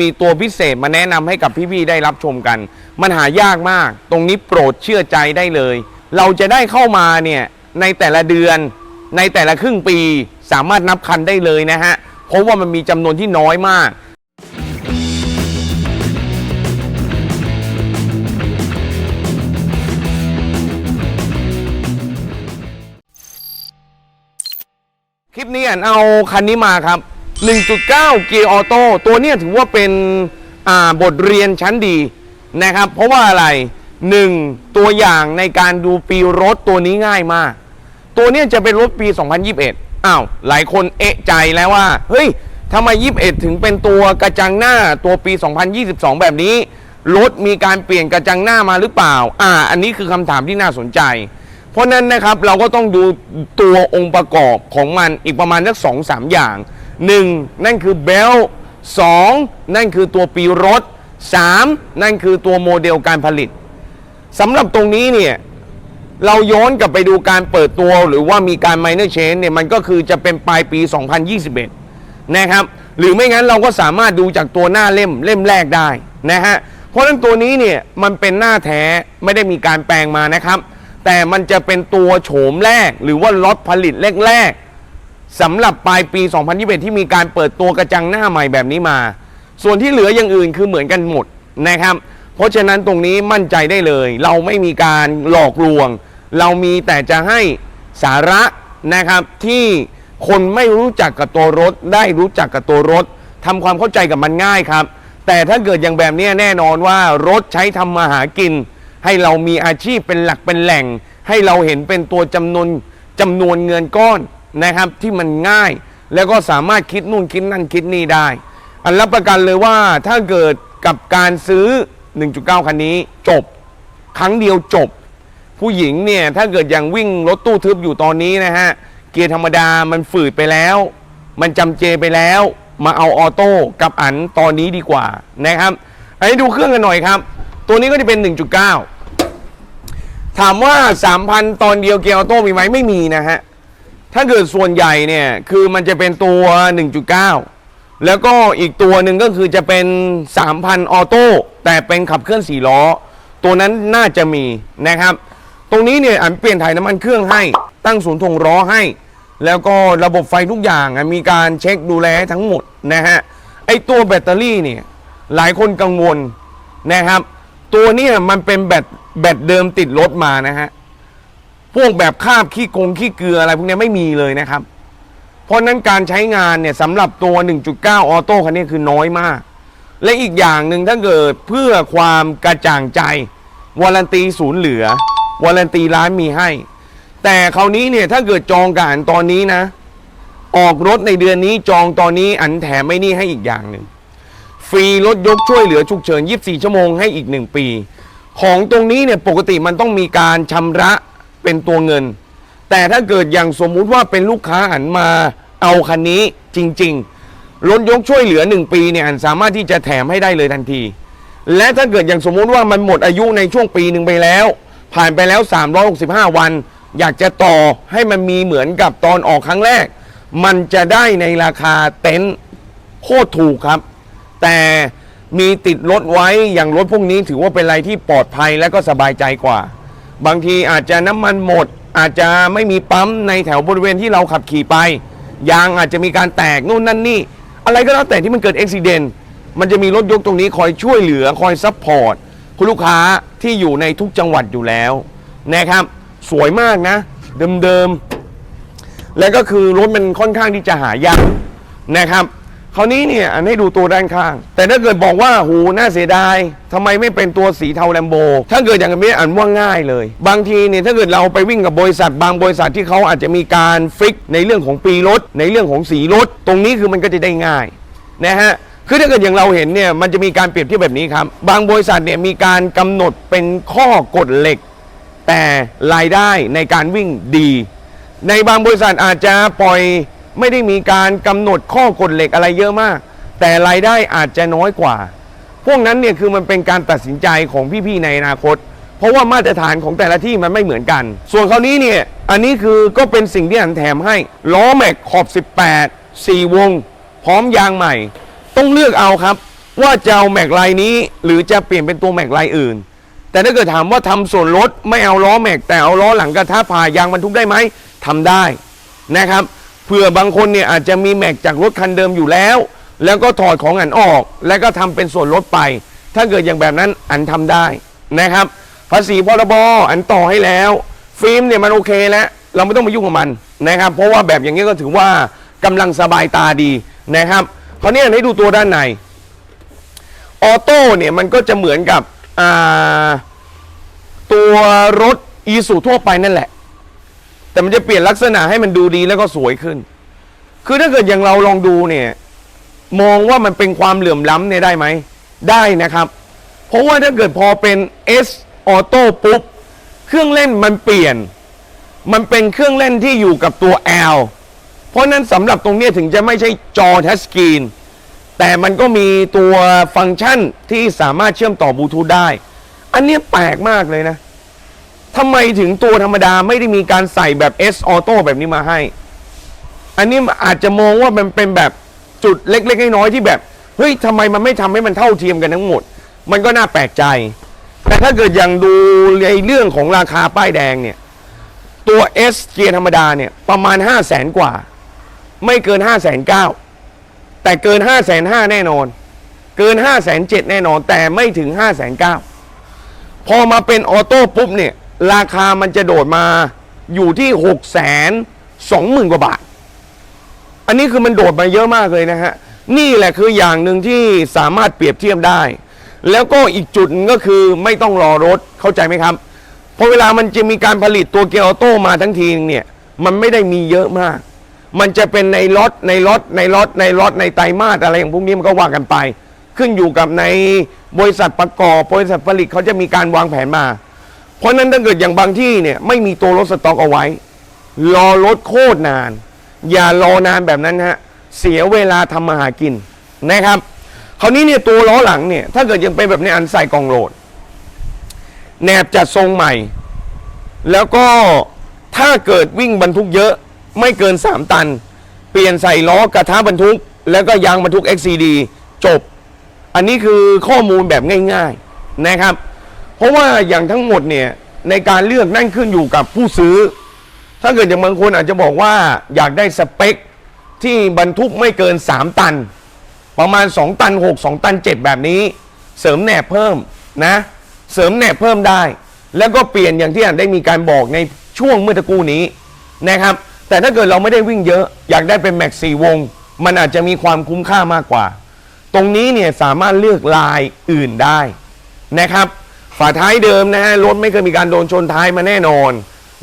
มีตัวพิเศษมาแนะนำให้กับพี่ๆได้รับชมกัน มันหายากมาก ตรงนี้โปรดเชื่อใจได้เลย เราจะได้เข้ามาเนี่ยในแต่ละเดือนในแต่ละครึ่งปีสามารถนับคันได้เลยนะฮะ เพราะว่ามันมีจำนวนที่น้อยมาก คลิปนี้อันเอาคันนี้มาครับ 1.9 เกียร์ออโต้ตัวนี้ถือว่าเป็นบทเรียนชั้นดีนะครับ เพราะว่าอะไร 1. ตัวอย่างในการดูปีรถตัวนี้ง่ายมาก ตัวนี้จะเป็นรถปี 2021 อ้าว หลายคนเอะใจแล้วว่า เฮ้ยทำไม 21 ถึงเป็นตัวกระจังหน้าตัวปี 2022 แบบนี้ รถมีการเปลี่ยนกระจังหน้ามาหรือเปล่า อ่า อันนี้คือคำถามที่น่าสนใจ เพราะนั้นนะครับเราก็ต้องดูตัวองค์ประกอบของมันอีกประมาณสักสองสามอย่าง 1. นั่นคือเบลสองนั่นคือตัวปีรถ 3. นั่นคือตัวโมเดลการผลิตสำหรับตรงนี้เนี่ยเราย้อนกลับไปดูการเปิดตัวหรือว่ามีการ minor change เนี่ยมันก็คือจะเป็นปลายปี 2021 นะครับ หรือไม่งั้นเราก็สามารถดูจากตัวหน้าเล่มเล่มแรกได้นะฮะเพราะฉะนั้นตัวนี้เนี่ยมันเป็นหน้าแท้ไม่ได้มีการแปลงมานะครับ แต่มันจะเป็นตัวโฉมแรกหรือว่าล็อตผลิตแรกๆ สำหรับปลายปี 2021 ที่มีการเปิดตัวกระจังหน้าใหม่แบบนี้มา ส่วนที่เหลืออย่างอื่นคือเหมือนกันหมดนะครับ เพราะฉะนั้นตรงนี้มั่นใจได้เลย เราไม่มีการหลอกลวง เรามีแต่จะให้สาระนะครับที่คนไม่รู้จักกับตัวรถ ได้รู้จักกับตัวรถทำความเข้าใจกับมันง่ายครับ แต่ถ้าเกิดอย่างแบบนี้แน่นอนว่ารถใช้ทำมาหากิน ให้เรามีอาชีพเป็นหลักเป็นแหล่ง ให้เราเห็นเป็นตัวจำนวนจำนวนเงินก้อน นะครับที่มันง่าย แล้วก็สามารถคิดนู่นคิดนั่นคิดนี่ได้ อันรับประกันเลยว่าถ้าเกิดกับการซื้อ 1.9 คันนี้จบ ครั้งเดียวจบ ผู้หญิงเนี่ยถ้าเกิดยังวิ่งรถตู้ทึบอยู่ตอนนี้นะฮะเกียร์ธรรมดามันฝืดไปแล้ว มันจำเจไปแล้ว มาเอาออโต้กับอันตอนนี้ดีกว่านะครับอันนี้ดูเครื่องกันหน่อยครับ ตัวนี้ก็จะเป็น 1.9ถามว่า 3,000 ตอนเดียวเกียร์ออโต้มีไหมไม่มีนะฮะ ถ้าเกิดส่วนใหญ่เนี่ยคือมันจะเป็นตัว 1.9 แล้วก็อีกตัวหนึ่งก็คือจะเป็น 3,000 ออโต้แต่เป็นขับเคลื่อน4ล้อ ตัวนั้นน่าจะมีนะครับ ตรงนี้เนี่ยอันเปลี่ยนถ่ายน้ำมันเครื่องให้ ตั้งศูนย์ถงล้อให้ แล้วก็ระบบไฟทุกอย่างมีการเช็คดูแลทั้งหมดนะฮะไอตัวแบตเตอรี่เนี่ยหลายคนกังวลนะครับ ตัวเนี้มันเป็นแบตแบตเดิมติดรถมานะฮะ พวกแบบคาบขี้กงขี้เกลืออะไรพวกนี้ไม่มีเลยนะครับ เพราะฉะนั้นการใช้งานเนี่ยสำหรับตัว 1.9 ออโต้คันนี้คือน้อยมาก และอีกอย่างหนึ่งถ้าเกิดเพื่อความกระจ่างใจวารันตีศูนย์เหลือวารันตีร้านมีให้ แต่คราวนี้เนี่ยถ้าเกิดจองกับอันตอนนี้นะ ออกรถในเดือนนี้จองตอนนี้อันแถมไม่นี่ให้อีกอย่างหนึ่งฟรีรถยกช่วยเหลือฉุกเฉิน 24 ชั่วโมงให้อีก 1 ปี ของตรงนี้เนี่ยปกติมันต้องมีการชำระ เป็นตัวเงิน แต่ถ้าเกิดอย่างสมมุติว่าเป็นลูกค้าหันมาเอาคันนี้จริงๆรถยกช่วยเหลือ 1 ปีเนี่ยอันสามารถที่จะแถมให้ได้เลยทันที และถ้าเกิดอย่างสมมุติว่ามันหมดอายุในช่วงปีหนึ่งไปแล้ว ผ่านไปแล้ว 365 วัน อยากจะต่อให้มันมีเหมือนกับตอนออกครั้งแรก มันจะได้ในราคาเต็นท์โคตรถูกครับ แต่มีติดรถไว้อย่างรถพวกนี้ถือว่าเป็นอะไรที่ปลอดภัยและก็สบายใจกว่า บางทีอาจจะน้ำมันหมด อาจจะไม่มีปั๊มในแถวบริเวณที่เราขับขี่ไป ยางอาจจะมีการแตกนู่นนั่นนี่ อะไรก็แล้วแต่ที่มันเกิดอุบิเหตุมันจะมีรถยกตรงนี้คอยช่วยเหลือคอยซัพพอร์ตคุณลูกค้าที่อยู่ในทุกจังหวัดอยู่แล้วนะครับ สวยมากนะ เดิมๆ และก็คือรถมันค่อนข้างที่จะหายากนะครับ คราวนี้เนี่ยอันให้ดูตัวด้านข้าง แต่ถ้าเกิดบอกว่าหูน่าเสียดายทำไมไม่เป็นตัวสีเทาแลมโบ ถ้าเกิดอย่างนี้อันว่าง่ายเลย บางทีเนี่ยถ้าเกิดเราไปวิ่งกับบริษัท บางบริษัทที่เขาอาจจะมีการฟิกในเรื่องของปีรถ ในเรื่องของสีรถ ตรงนี้คือมันก็จะได้ง่ายนะฮะคือถ้าเกิดอย่างเราเห็นเนี่ยมันจะมีการเปรียบเทียบแบบนี้ครับบางบริษัทเนี่ยมีการกำหนดเป็นข้อกฎเหล็ก แต่รายได้ในการวิ่งดี ในบางบริษัทอาจจะปล่อย ไม่ได้มีการกำหนดข้อกฎเหล็กอะไรเยอะมาก แต่รายได้อาจจะน้อยกว่า พวกนั้นเนี่ยคือมันเป็นการตัดสินใจของพี่ๆในอนาคต เพราะว่ามาตรฐานของแต่ละที่มันไม่เหมือนกัน ส่วนคราวนี้เนี่ยอันนี้คือก็เป็นสิ่งที่อันแถมให้ล้อแม็กขอบ 18 4 วง พร้อมยางใหม่ ต้องเลือกเอาครับ ว่าจะเอาแม็กไลน์นี้ หรือจะเปลี่ยนเป็นตัวแม็กไลน์อื่นแต่ถ้าเกิดถามว่าทำส่วนลดไม่เอาล้อแม็ก แต่เอาล้อหลังกระทะผ่ายางบรรทุกได้ไหมทำได้นะครับ เผื่อบางคนเนี่ยอาจจะมีแม็กจากรถคันเดิมอยู่แล้ว แล้วก็ถอดของอันออก แล้วก็ทำเป็นส่วนลดไป ถ้าเกิดอย่างแบบนั้นอันทำได้นะครับ ภาษีพรบอันต่อให้แล้ว ฟิล์มเนี่ยมันโอเคแล้วเราไม่ต้องมายุ่งกับมันนะครับ เพราะว่าแบบอย่างนี้ก็ถือว่ากำลังสบายตาดีนะครับคราวนี้ให้ดูตัวด้านในออโต้เนี่ยมันก็จะเหมือนกับตัวรถอีสูทั่วไปนั่นแหละ แต่มันจะเปลี่ยนลักษณะให้มันดูดีแล้วก็สวยขึ้น คือถ้าเกิดอย่างเราลองดูเนี่ย มองว่ามันเป็นความเหลื่อมล้ำเนี่ยได้ไหม ได้นะครับ เพราะว่าถ้าเกิดพอเป็น S Auto ปุ๊บ เครื่องเล่นมันเปลี่ยน มันเป็นเครื่องเล่นที่อยู่กับตัว L เพราะนั้นสำหรับตรงนี้ถึงจะไม่ใช่จอทัชสกรีนแต่มันก็มีตัวฟังก์ชันที่สามารถเชื่อมต่อบลูทูธได้ อันนี้แปลกมากเลยนะ ทำไมถึงตัวธรรมดาไม่ได้มีการใส่แบบ S Auto แบบนี้มาให้ อันนี้อาจจะมองว่ามันเป็นแบบจุดเล็กๆน้อยๆที่แบบเฮ้ยทำไมมันไม่ทำให้มันเท่าเทียมกันทั้งหมด มันก็น่าแปลกใจ แต่ถ้าเกิดอย่างดูในเรื่องของราคาป้ายแดงเนี่ยตัว S เกียร์ธรรมดาเนี่ยประมาณ 5 0 0แสนกว่า ไม่เกิน5 0 0แสนเแต่เกิน5 0 0แสนแน่นอน เกิน5 0 0แสนแน่นอน แต่ไม่ถึง5 0 0แสนพอมาเป็นออโต้ปุ๊บเนี่ย ราคามันจะโดดมาอยู่ที่6 2 0 0 0 0กว่าบาท อันนี้คือมันโดดมาเยอะมากเลยนะฮะ นี่แหละคืออย่างหนึ่งที่สามารถเปรียบเทียบได้ แล้วก็อีกจุดก็คือไม่ต้องรอรถเข้าใจไหมครับเพราะเวลามันจะมีการผลิตตัวเกียร์ออโต้มาทั้งทีเนี่ย มันไม่ได้มีเยอะมาก มันจะเป็นในล็อตในล็อตในล็อตในล็อตในไตรมาสอะไรอย่างพวกนี้มันก็ว่ากันไป ขึ้นอยู่กับในบริษัทประกอบบริษัทผลิตเขาจะมีการวางแผนมา เพราะนั้นถ้าเกิดอย่างบางที่เนี่ยไม่มีตัวรถสต็อกเอาไว้ รอรถโคตรนาน อย่ารอนานแบบนั้นฮะเสียเวลาทำมาหากินนะครับคราวนี้เนี่ยตัวล้อหลังเนี่ยถ้าเกิดยังเป็นแบบในอันใส่กล่องโหลดแหนบจัดทรงใหม่ แล้วก็ถ้าเกิดวิ่งบรรทุกเยอะไม่เกิน 3 ตัน เปลี่ยนใส่ล้อกระทะบรรทุก แล้วก็ยางบรรทุก XCD จบ อันนี้คือข้อมูลแบบง่าย ๆนะครับ เพราะว่าอย่างทั้งหมดเนี่ยในการเลือกนั่นขึ้นอยู่กับผู้ซื้อ ถ้าเกิดอย่างบางคนอาจจะบอกว่าอยากได้สเปคที่บรรทุกไม่เกิน 3 ตัน ประมาณ 2 ตัน 6 2 ตัน 7 แบบนี้ เสริมแหนบเพิ่มนะ เสริมแหนบเพิ่มได้ แล้วก็เปลี่ยนอย่างที่อ่านได้มีการบอกในช่วงเมื่อตะกู้นี้นะครับ แต่ถ้าเกิดเราไม่ได้วิ่งเยอะ อยากได้เป็นแม็กซี่วง มันอาจจะมีความคุ้มค่ามากกว่า ตรงนี้เนี่ยสามารถเลือกลายอื่นได้นะครับ ฝาท้ายเดิมนะฮะรถไม่เคยมีการโดนชนท้ายมาแน่นอน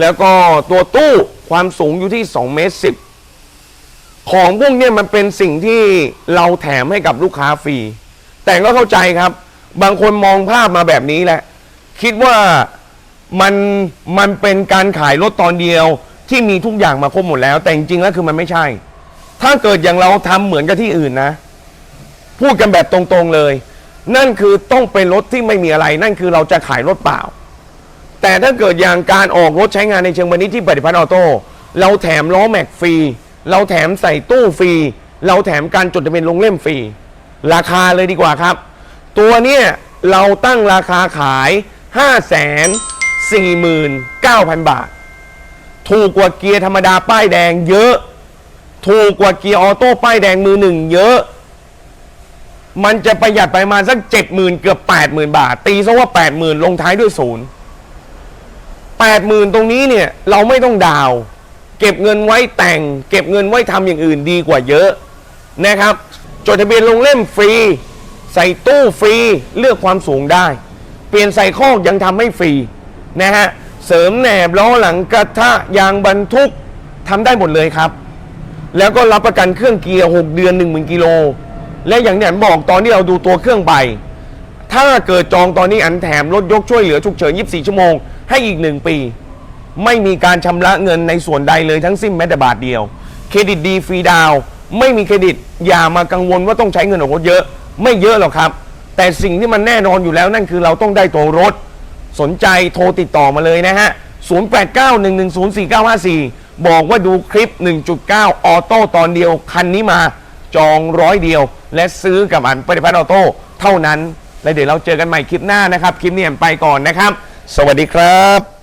แล้วก็ตัวตู้ความสูงอยู่ที่2เมตร10ของพวกนี้มันเป็นสิ่งที่เราแถมให้กับลูกค้าฟรี แต่ก็เข้าใจครับ บางคนมองภาพมาแบบนี้แหละ คิดว่ามันมันเป็นการขายรถตอนเดียวที่มีทุกอย่างมาครบหมดแล้ว แต่จริงๆแล้วคือมันไม่ใช่ ถ้าเกิดอย่างเราทำเหมือนกับที่อื่นนะ พูดกันแบบตรงๆเลย นั่นคือต้องเป็นรถที่ไม่มีอะไร นั่นคือเราจะขายรถเปล่า แต่ถ้าเกิดอย่างการออกรถใช้งานในเชิงพาณิชย์ที่ปฏิพัฒน์ออโต้เราแถมล้อแม็กฟรี เราแถมใส่ตู้ฟรี เราแถมการจดทะเบียนลงเล่มฟรี ราคาเลยดีกว่าครับ ตัวเนี้ยเราตั้งราคาขาย 5 4 9 0 0 0 บาท ถูกกว่าเกียร์ธรรมดาป้ายแดงเยอะ ถูกกว่าเกียร์ออโต้ป้ายแดงมือหนึ่งเยอะ มันจะประหยัดไปมาสักเจ็ดหมื่นเกือบแปดหมื่นบาท ตีซะว่าแปดหมื่นลงท้ายด้วยศูนย์แปดหมื่นตรงนี้เนี่ย เราไม่ต้องดาว เก็บเงินไว้แต่ง เก็บเงินไว้ทำอย่างอื่นดีกว่าเยอะนะครับ จดทะเบียนลงเล่มฟรี ใส่ตู้ฟรีเลือกความสูงได้ เปลี่ยนใส่คอยังทำให้ฟรีนะฮะเสริมแหนบล้อหลังกระทะยางบรรทุกทำได้หมดเลยครับ แล้วก็รับประกันเครื่องเกียร์ 6 เดือน 1 0,000กิโล และอย่างที่อันบอกตอนที่เราดูตัวเครื่องไป ถ้าเกิดจองตอนนี้อันแถมรถยกช่วยเหลือฉุกเฉิน 24 ชั่วโมง ให้อีก 1 ปี ไม่มีการชำระเงินในส่วนใดเลยทั้งสิ้นแม้แต่บาทเดียว เครดิตดีฟรีดาว ไม่มีเครดิต อย่ามากังวลว่าต้องใช้เงินออกรถเยอะ ไม่เยอะหรอกครับ แต่สิ่งที่มันแน่นอนอยู่แล้วนั่นคือเราต้องได้ตัวรถ สนใจโทรติดต่อมาเลยนะฮะ 0891104954 บอกว่าดูคลิป 1.9 ออโต้ตอนเดียวคันนี้มา จองร้อยเดียว และซื้อกับอันปฏิพัฒน์ออโต้เท่านั้น และเดี๋ยวเราเจอกันใหม่คลิปหน้านะครับ คลิปนี้แอมไปก่อนนะครับ สวัสดีครับ